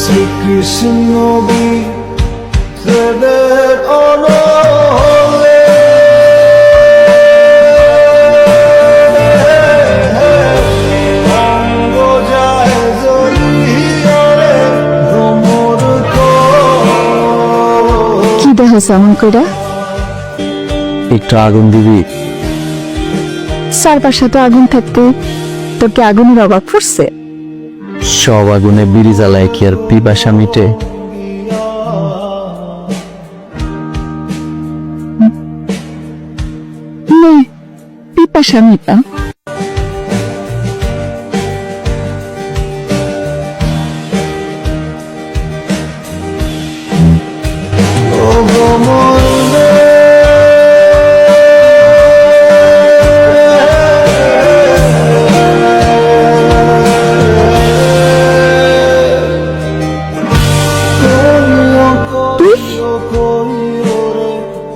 শ্রীকৃষ্ণ কি দেহ এমন কইরা? একটু আগুন দিবি। চারপাশে তো আগুন থাকতে তোর কি আগুনের অভাব পড়ছে? সব আগুনে বিড়ি জ্বালায় কি আর পিপাসা মিটে? পিপাসা মিটা।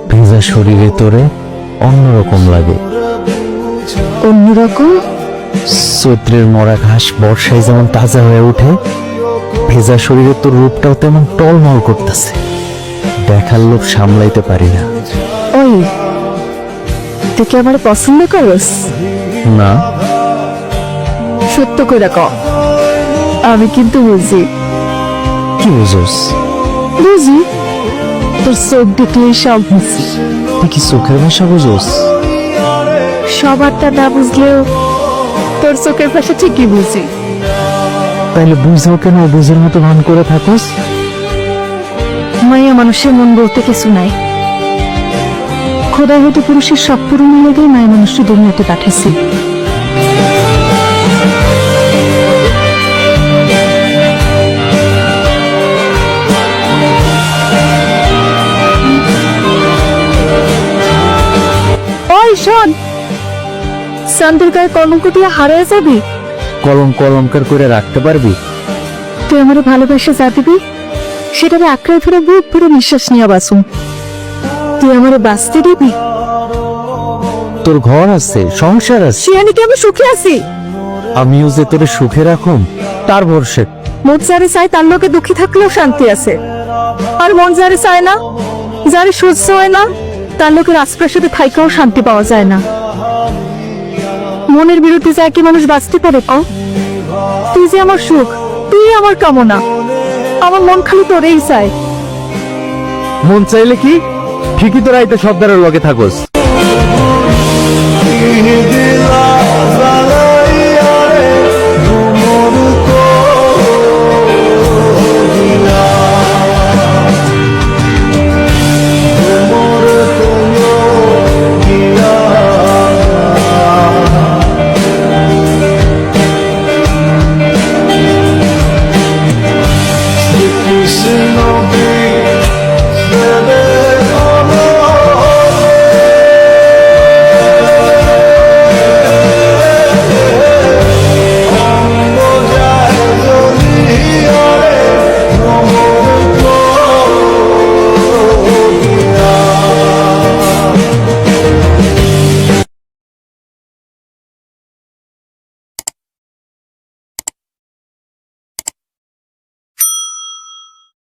ভেজা শরীরে তোরে অন্যরকম লাগে। অন্যরকম? চৈত্রের মরা ঘাস বর্ষায় যেমন তাজা হয়ে ওঠে ভেজা শরীরে তোর রূপটাও তেমন টলমল করতেছে। দেখার লোভ সামলাইতে পারি না। ওই তুই কি আমার পছন্দ করস? না। সত্য করে ক। আমি কিন্তু বুঝি। কি বুঝোস? বুঝি? তোর চোখ দেখলে সব বুঝি। তুই কি চোখের ভাষা বুঝোস? সবারটা না বুঝলেও তোর চোখের পাশে ঠিকই বুঝি। তাইলে বুঝাও কেন বুঝের মতো ভান করে থাকোস? মাইয়া মানুষের মন বলতে কিছু নাই। খোদাই হয়তো পুরুষের সব পূরণের লেগেই মায়া মানুষটি দুনিয়াতে পাঠাইছি শোন। চান্দের গায়ে কলঙ্ক দিয়ে হারিয়ে যাবি? কলম কলমকার করে রাখতে পারবি। তুই আমার ভালোবাসা যা দিবি সেটাকে আঁকড়ে ধরে বুক ভরে নিঃশ্বাস নিয়ে বাসুম তুই আমার বাঁচতে দিবি? তোর ঘর আছে সংসার আছে। শিয়ানি কি আমি সুখে আছি? আমিও যে তোরে সুখে রাখুম তার ভরসে। মন যারে চায় তার লোকে দুঃখী থাকলেও শান্তি আছে। আর মন যারে চায় না যারে সহ্য হয় না তার লোকের আশপাশে থাইকাও শান্তি পাওয়া যায় না। মনের বিরুদ্ধে যায় কি মানুষ বাঁচতে পারে কও তুই যে আমার সুখ, তুই আমার কামনা, আমার মন খালি তোরেই চায়। মন চাইলে কি? ঠিকই তোরা সব দ্বারের লগে থাকোস।